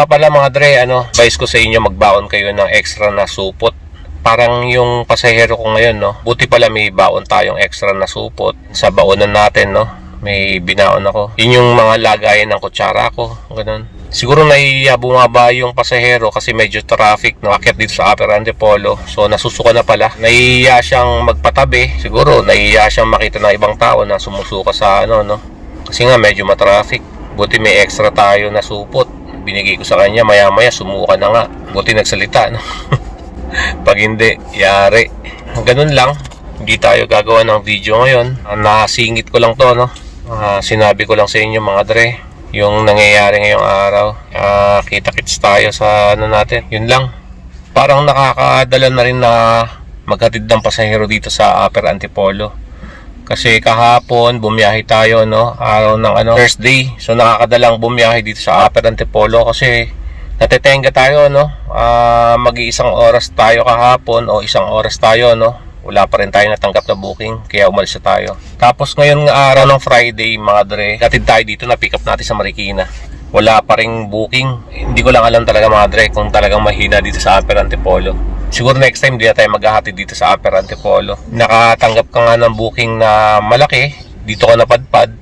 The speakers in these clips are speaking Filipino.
nga pala mga dre, ano, advice ko sa inyo magbaon kayo ng extra na supot. Parang yung pasahero ko ngayon, no. Buti pala may baon tayong extra na supot sa baonan natin, no. May binaon ako. Yun yung mga lagayan ng kutsara ko, ganun. Siguro naiiya bumaba yung pasahero kasi medyo traffic no akit dito sa Upper Antipolo. So nasusuka na pala. Naiiya siyang magpatabi. Siguro naiiya siyang makita ng ibang tao na sumusuka sa ano no. Kasi nga medyo matraffic. Buti may extra tayo na supot. Binigay ko sa kanya maya-maya sumuka na nga. Buti nagsalita no. Pag hindi, yari. Ganun lang. Hindi tayo gagawa ng video ngayon. Nasingit ko lang to no. Ah, sinabi ko lang sa inyo mga dre yung nangyayari ngayong araw. Ah, kita-kits tayo sa ano natin. Yun lang. Parang nakakadala na rin na maghatid ng pasahero dito sa Upper Antipolo. Kasi kahapon bumiyahe tayo no, araw ng ano, Thursday. So nakakadalang bumiyahe dito sa Upper Antipolo kasi natetenga tayo no. Ah, mag-iisang oras tayo kahapon o isang oras tayo no wala pa rin tayo natanggap na booking kaya umalis tayo tapos ngayon nga araw ng Friday mga dre katid tayo dito na pick up natin sa Marikina wala pa ring booking. Hindi ko lang alam talaga mga dre kung talagang mahina dito sa Upper Antipolo. Siguro next time di na tayo maghahatid dito sa Upper Antipolo. Nakatanggap ka nga ng booking na malaki. Dito ka napadpad.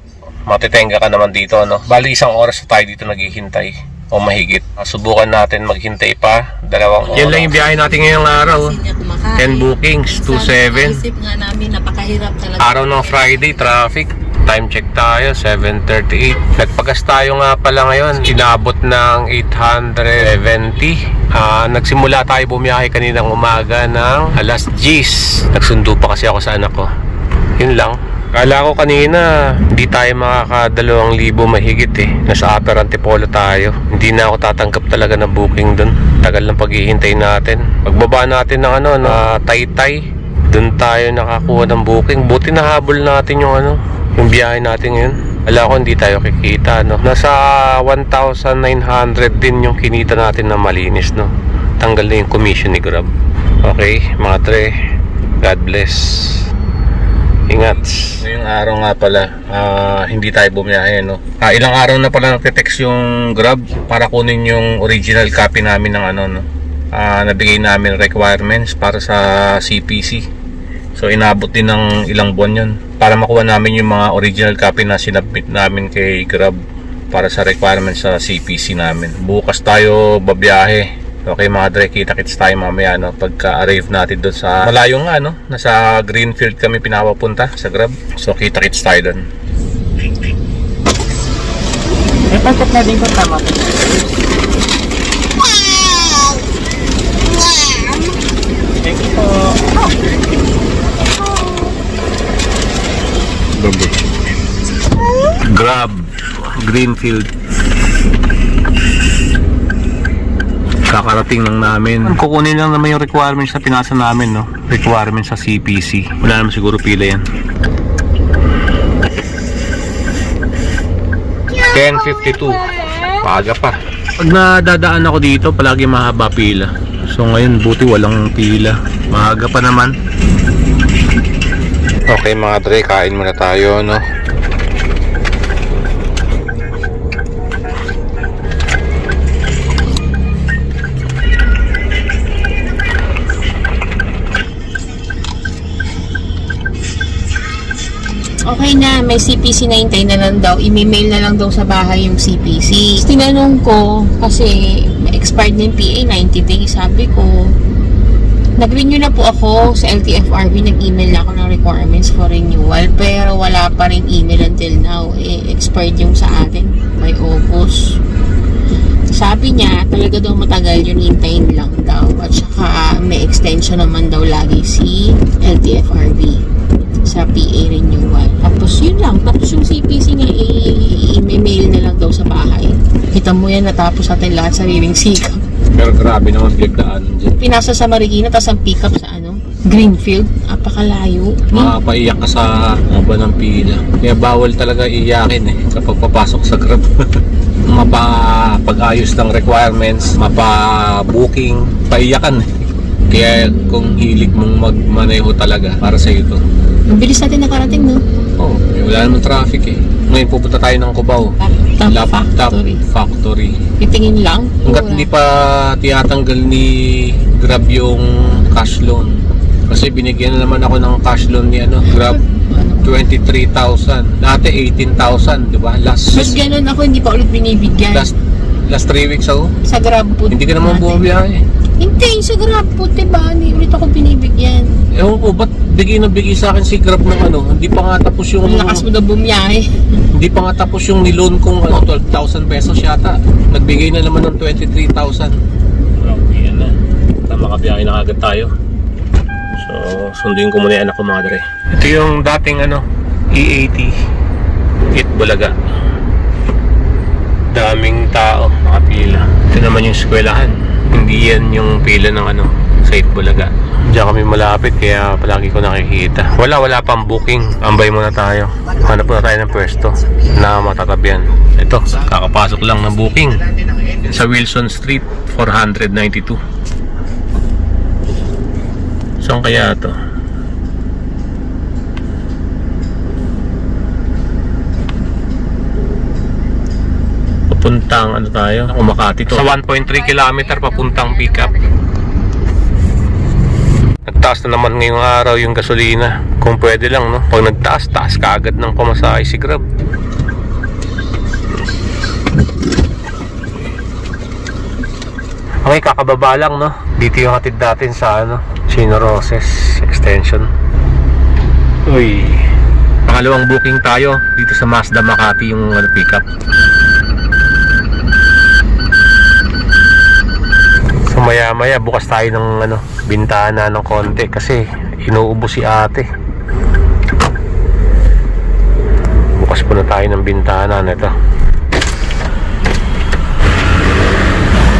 Matitenga ka naman dito no? Bali isang oras na tayo dito naghihintay. O mahigit. Subukan natin maghintay pa. Dalawang oras yan lang yung biyahe natin ngayong araw. Kasi niya kumakain. 10 bookings, 2.7. Isip nga namin, napakahirap talaga. Araw ng Friday, traffic. Time check tayo, 7.38. Nagpagas tayo nga pala ngayon. Inabot ng 870. Ah, nagsimula tayo bumiyahe kaninang umaga ng alas 10. Nagsundo pa kasi ako sa anak ko. Yun lang. Kala ko kanina, hindi tayo makakadalawang libo mahigit eh. Nasa Upper Antipolo tayo. Hindi na ako tatanggap talaga ng booking dun. Tagal ng paghihintay natin. Pagbaba natin ng ano, na Taytay, dun tayo nakakuha ng booking. Buti nahabol natin yung ano, yung biyahe natin ngayon. Wala ko hindi tayo kikita no. Nasa 1,900 din yung kinita natin na malinis no. Tanggal na yung commission ni Grab. Okay, mga tre. God bless. Ingat. Ngayong araw nga pala, ah, hindi tayo bumiyahe, no? Ah, ilang araw na pala nagte-text yung Grab para kunin yung original copy namin ng ano, no? Ah, nabigay namin requirements para sa CPC. So, inabot din ng ilang buwan yun para makuha namin yung mga original copy na sinabit namin kay Grab para sa requirements sa CPC namin. Bukas tayo babiyahe. Okay mga dre, kita-kits tayo mamaya no, pagka-arrive natin doon sa malayo nga no, nasa Greenfield kami pinapapunta sa Grab. So kita-kits tayo doon. May packet na din ko tama po. Thank you po. Grab. Greenfield. Kakarating lang namin. Kukunin lang naman yung requirements na pinasa namin no? Requirements sa CPC wala naman siguro pila yan. 10.52 Paga pa. Pag nadadaan ako dito palagi mahaba pila. So ngayon buti walang pila. Maaga pa naman. Okay mga dre, kain muna tayo no Okay na, may CPC na hintay na lang daw. I-mail na lang daw sa bahay yung CPC. Tinanong ko, kasi expired na yung PA, 90 days. Sabi ko, nag-renew na po ako sa LTFRB. Nag-email na ako ng requirements for renewal. Pero wala pa rin email until now. Eh, expired yung sa atin by August. Sabi niya, talaga daw matagal yun, hintayin lang daw. At saka may extension naman daw lagi si LTFRB sa PA renewal. Tapos yun lang. Tapos yung CPC niya, i-mail na lang daw sa bahay. Kita mo yan, natapos natin lahat sariling sikap. pero grabe naman pinagdaanan dyan Pinasa sa Marikina, tapos ang pick up sa ano? Greenfield. Apakalayo. makapaiyak ka sa haba ng pila. Kaya bawal talaga iyakin eh kapag papasok sa Grab. Mapapag-ayos ng requirements, mapa-booking, paiyakan eh. Kaya kung hilig mong magmaneho talaga para sa ito. Ang bilis natin nakarating, no? Oh, eh, wala naman traffic eh. Ngayon pupunta tayo ng Cubao. Laptop factory. Factory. Titingin lang. Hanggat hindi pa tiyatanggal ni Grab yung cash loan. Kasi binigyan na naman ako ng cash loan ni ano, Grab 23,000. Dati 18,000, di ba? Last Mas ganun ako, hindi pa ulit binibigyan. last last 3 weeks ago. sa grab po. Hindi ka naman bumabiyahe. Hindi, sa grab po, diba? Hindi ulit ako binibigyan. Ewan ko, ba't bigay na bigay sa akin si Grab ng ano? Hindi pa nga tapos yung... Ang lakas mo na bumiyahe. Hindi pa nga tapos yung niloan kong ano, 12,000 pesos yata. Nagbigay na naman ng 23,000. Grabe yan na. Tama kabiyahe na agad tayo. So, sundin ko muna yung anak ko mga dre. Ito yung dating ano, E80. It Bulaga. Daming tao, nakapila. Ito naman yung eskwelahan. Hindi yan yung pila ng ano, sa It Bulaga. Diyan kami malapit kaya palagi ko nakikita. Wala, wala pang booking. Ambay muna tayo. Hanap muna tayo ng pwesto na matatabihan. Ito, kakapasok lang ng booking. Sa Wilson Street, 492. Saan kaya to? Papuntang ano tayo? Umakati to. Sa 1.3 kilometer papuntang pickup. Nagtaas na naman ngayong araw yung gasolina. Kung pwede lang, no? Pag nagtaas, taas ka agad ng pamasahe si Grab. Okay, kakababa lang, no? Dito yung hatid natin sa, ano, Chino Roses Extension. Uy, pangalawang booking tayo dito sa Mazda Makati yung ano, pickup. So maya maya bukas tayo ng ano, bintana ng konti kasi inuubo si ate. Bukas po na tayo ng bintana nito.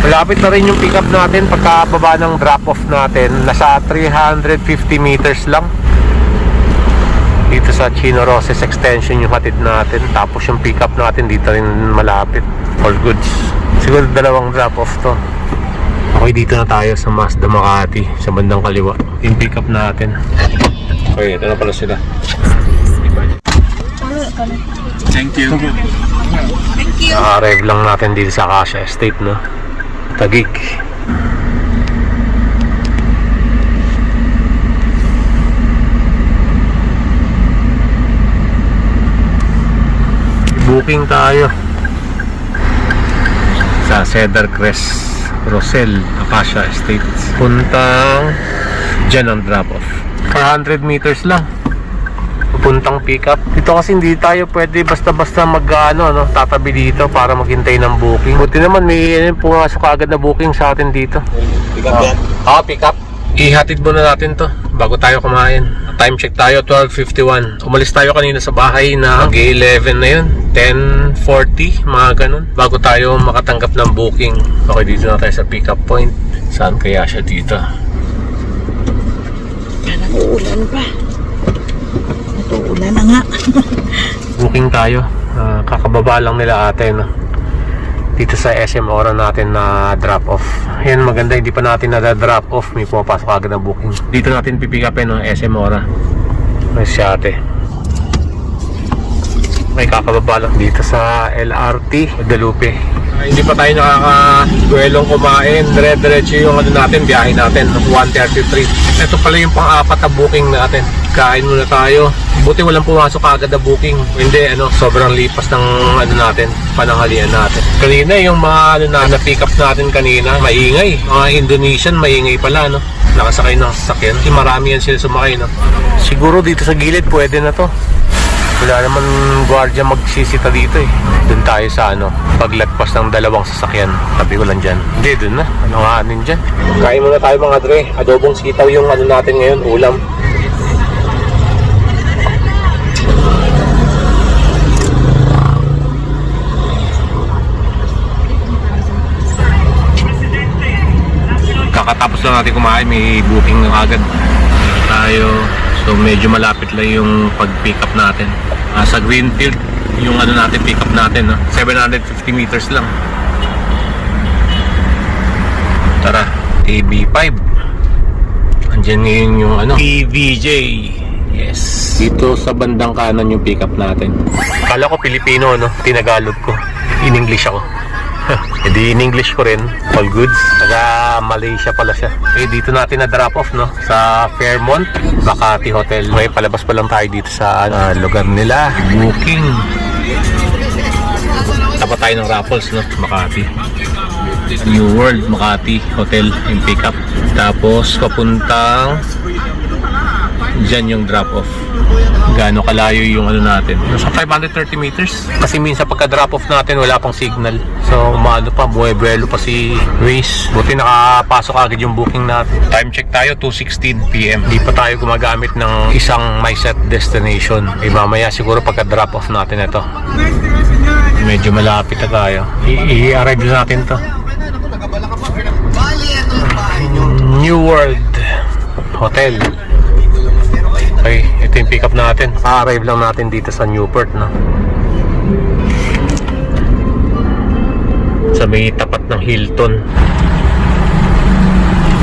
Malapit na rin yung pickup natin pagkababa ng drop-off natin. Nasa 350 meters lang. Dito sa Chino Roses Extension yung hatid natin. Tapos yung pickup natin dito rin malapit. All goods. Siguro dalawang drop-off to. Okay, dito na tayo sa Mazda Makati sa bandang kaliwa. Yung pickup natin. Okay, ito na pala sila. Thank you. Naka-arrive lang natin dito sa Acacia Estate, no? Tagig. Booking tayo sa Cedar Crest Rosel, Acacia Estates. Puntang dyan ang drop-off. 400 meters lang pupuntang pickup. Dito kasi hindi tayo pwede basta-basta mag ano, no, tatabi dito para maghintay ng booking. Buti naman may ano, pumasok agad na booking sa atin dito. Pick up yan. Ah, pick up. Ihatid muna natin to bago tayo kumain. Time check tayo 12.51. Umalis tayo kanina sa bahay na mag-11 na yun. 10.40, mga ganun. Bago tayo makatanggap ng booking. Okay, dito na tayo sa pick up point. Saan kaya siya dito? Parang uulan pa. Ito, ulan na nga. booking tayo. Ah, kakababa lang nila ate no. Dito sa SM Ora natin na drop off. Yan maganda hindi pa natin na drop off. May pumapasok agad na booking. Dito natin pipick upin no SM Ora. May si ate. May kakababa lang dito sa LRT Guadalupe. Hindi pa tayo nakaka-duelong kumain. Dire-diretso yung ano natin, biyahe natin. 133. Ito pala yung pang-apat na booking natin. Kain muna tayo. Buti walang pumasok agad na booking. Hindi, ano, sobrang lipas ng ano natin, pananghalian natin. Kanina, yung mga ano na, na-pick up natin kanina, maingay. Mga Indonesian, maingay pala, no? Nakasakay ng sasakyan. Marami yan sila sumakay, no? Siguro dito sa gilid, pwede na to. Wala naman gwardiya magsisita dito eh. Doon tayo sa ano, paglagpas ng dalawang sasakyan. Sabi ko lang dyan. Hindi, doon na. Ano nga anin dyan? Kain muna tayo mga dre. Adobong sitaw yung ano natin ngayon, ulam. Kakatapos lang natin kumain, may booking na agad tayo. So medyo malapit lang yung pag-pick up natin. Ah, sa Greenfield, yung ano natin, pick up natin, no? 750 meters lang. Tara, AB5. Andyan ngayon yung ano, PVJ. Yes. Dito sa bandang kanan yung pickup natin. Kala ko Pilipino, no? Tinagalog ko. In English ako. Hindi in English ko rin. All goods. Taga Malaysia pala siya. Eh, dito natin na drop off, no? Sa Fairmont, Makati Hotel. May palabas pa lang tayo dito sa ah, lugar nila. Booking. Tapat tayo ng Raffles, no? Makati. New World Makati Hotel yung pickup. Tapos papuntang dyan yung drop off. Gaano kalayo yung ano natin? Sa 530 meters. Kasi minsan pagka drop off natin wala pang signal. So umaano pa, buwebuelo pa si Waze. Buti nakapasok agad yung booking natin. Time check tayo, 2.16 p.m. Hindi pa tayo gumagamit ng isang my set destination. Eh mamaya siguro pagka drop off natin ito. Medyo malapit na tayo. I-arrive na natin to. New World Hotel. Okay, ito yung pick up natin. arrive lang natin dito sa Newport, no? Sa may tapat ng Hilton.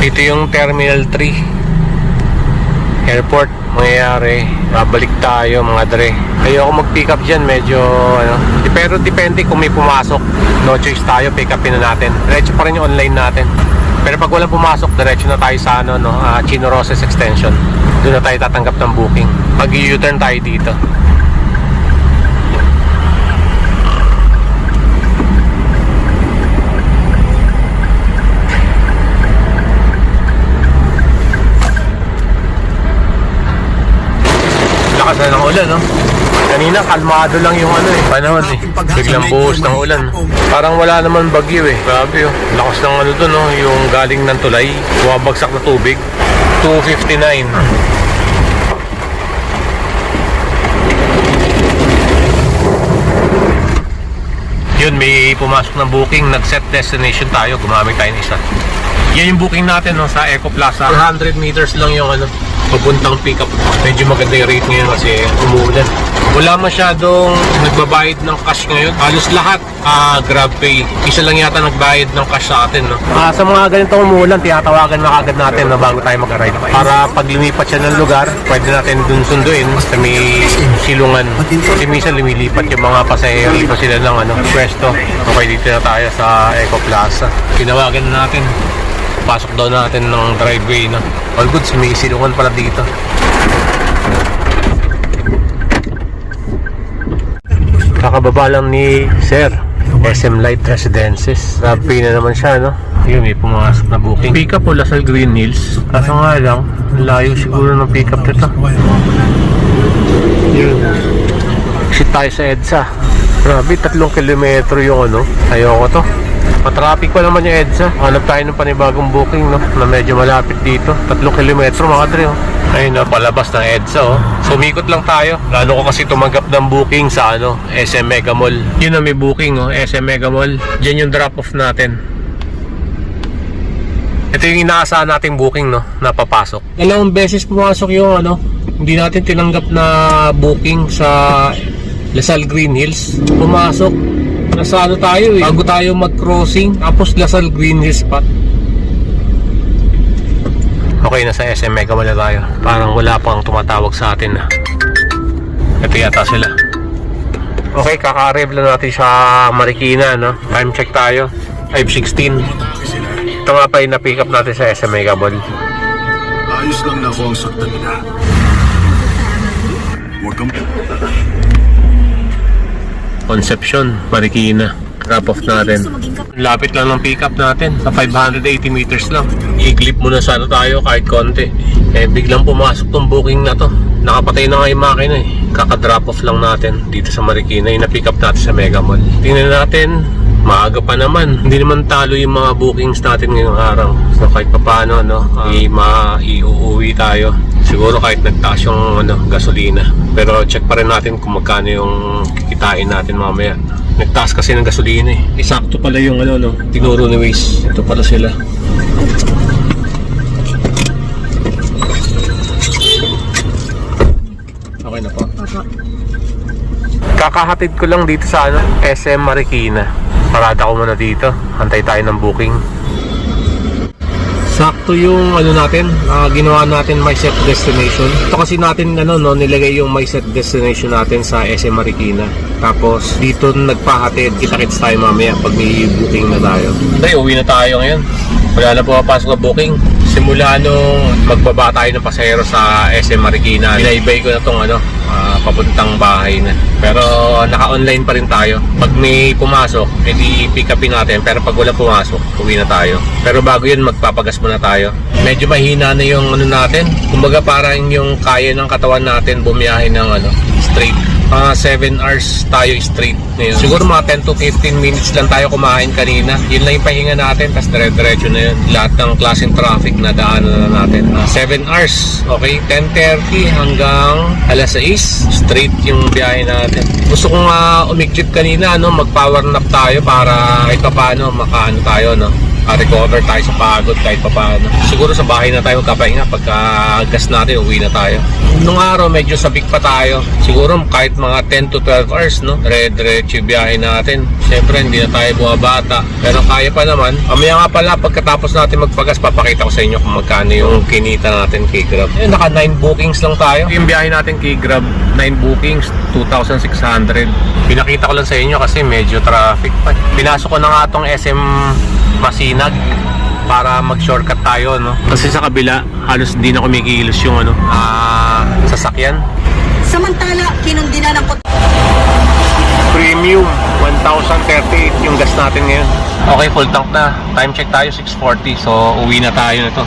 Ito yung Terminal 3. Airport, mangyayari. Babalik tayo mga dre. Ayoko mag-pick up dyan, medyo ano. Pero depende kung may pumasok. No choice tayo, pick upin na natin. Diretso pa rin yung online natin. Pero pag walang pumasok, diretso na tayo sa ano, no, ah, Chino Roses Extension. Doon na tayo tatanggap ng booking. Mag u-turn tayo dito. Lakas na ng ulan, no? Kanina, kalmado lang yung ano eh. Panahon eh. Biglang buhos ng ulan. Parang wala naman bagyo eh. Grabe oh. Lakas ng ano dun, no? Yung galing ng tulay. Bumabagsak na tubig. 259. Yun, may pumasok ng booking. Nag-set destination tayo. Gumamit tayo ng isa. Yan yung booking natin no, sa Eco Plaza. 400 meters lang yung ano, papuntang pickup. Medyo maganda yung rate ngayon kasi umuulan. Wala masyadong nagbabayad ng cash ngayon. Halos lahat ah grab pay. Isa lang yata nagbayad ng cash sa atin. No? Ah, sa mga ganitong umuulan, tinatawagan na kagad natin na bago tayo mag-arrive. Para pag lumipat siya ng lugar, pwede natin dun sunduin sa may silungan. Kasi minsan lumilipat yung mga pasahero. Iba sila ng ano, pwesto. Okay, dito na tayo sa Eco Plaza. Tinawagan na natin pasok daw natin ng driveway na all goods may silungan pala dito kakababa lang ni Sir SM Light Residences. Rapi na naman siya no? Yun may pumasok na booking. Pick up o Lasal Green Hills. Kaso nga lang ang layo siguro ng pick up nito. Yun. Exit tayo sa EDSA. Grabe tatlong kilometro yung ano. Ayoko to. Matraffic pa naman yung EDSA. Hanap tayo ng panibagong booking, no? Na medyo malapit dito. Tatlong kilometro, mga dre, oh. Ayun, no? Palabas ng EDSA, oh. Sumikot lang tayo. Lalo ko kasi tumanggap ng booking sa, ano, SM Mega Mall. Yun na may booking, oh. SM Mega Mall. Diyan yung drop-off natin. Ito yung inaasahan nating booking, no? Napapasok. Dalawang beses pumasok yung, ano, hindi natin tinanggap na booking sa Lasal Green Hills. Pumasok. Nasa ano tayo eh. Bago tayo mag-crossing. Tapos Lasal Green Hills pa. Okay, nasa SM Mega Mall na tayo. Parang wala pang tumatawag sa atin na. Ito yata sila. Okay, kaka-arrive lang natin sa Marikina, no? Time check tayo. 5.16. Ito nga pa yung na-pick up natin sa SM Mega Mall. Ayos lang na ako ang saktan nila. Huwag kang... Concepcion, Marikina. Drop off natin. Lapit lang ng pick up natin. Sa 580 meters lang. I-clip muna sana tayo kahit konti. Eh biglang pumasok tong booking na to. Nakapatay na nga yung makina eh. Kaka-drop off lang natin dito sa Marikina. Yung na-pick up natin sa Mega Mall. Tingnan natin. Maaga pa naman. Hindi naman talo yung mga bookings natin ngayong araw. So kahit pa paano, no, i ma iuuwi tayo. Siguro kahit nagtaas yung ano, gasolina. Pero check pa rin natin kung magkano yung kikitain natin mamaya. Nagtaas kasi ng gasolina eh. Isakto pala yung ano, no, tinuro ni Waze. Ito pala sila. Okay na po. Kakahatid ko lang dito sa ano, SM Marikina. Parada ko muna dito. Antay tayo ng booking. Sakto yung ano natin, ah, ginawa natin my set destination. Ito kasi natin ano no, nilagay yung my set destination natin sa SM Marikina. Tapos dito nagpahatid, kita-kits tayo mamaya pag may booking na tayo. Day, uwi na tayo ngayon. Wala na pumapasok na booking. Simula nung magbaba tayo ng pasahero sa SM Marikina, binaybay ko na tong ano, papuntang bahay na. Pero naka-online pa rin tayo. Pag may pumasok, edi pick upin natin. Pero pag wala pumasok, uwi na tayo. Pero bago yun, magpapagas muna tayo. Medyo mahina na yung ano natin. Kumbaga parang yung kaya ng katawan natin bumiyahe ng ano, straight. Mga 7 hours tayo straight ngayon. Siguro mga 10 to 15 minutes lang tayo kumain kanina. Yun lang yung pahinga natin, tapos dire-diretso na yun. Lahat ng klaseng traffic na daanan na natin. 7 hours, okay? 10.30 hanggang alas 6, straight yung biyahe natin. Gusto kong uh, umiklit kanina, no? mag-power nap tayo para pa paano makaano tayo, no? Ah, recover tayo sa pagod kahit pa paano. Siguro sa bahay na tayo magkapahinga pagka gas natin, uwi na tayo. Nung araw, medyo sabik pa tayo. Siguro kahit mga 10 to 12 hours, no? Yung biyahe natin. Siyempre, hindi na tayo bumabata. Pero kaya pa naman. Mamaya nga pala, pagkatapos natin magpagas, papakita ko sa inyo kung magkano yung kinita natin kay Grab. Eh, naka 9 bookings lang tayo. Yung biyahe natin kay Grab, 9 bookings, 2,600. Pinakita ko lang sa inyo kasi medyo traffic pa. Pinasok ko na nga tong SM Masinag para mag-shortcut tayo, no? Kasi sa kabila, halos hindi na kumikilos yung ano, ah, sasakyan. Samantala, kinundi na ng Premium, 1,038 yung gas natin ngayon. Okay, full tank na. Time check tayo, 6.40. So, uwi na tayo nito.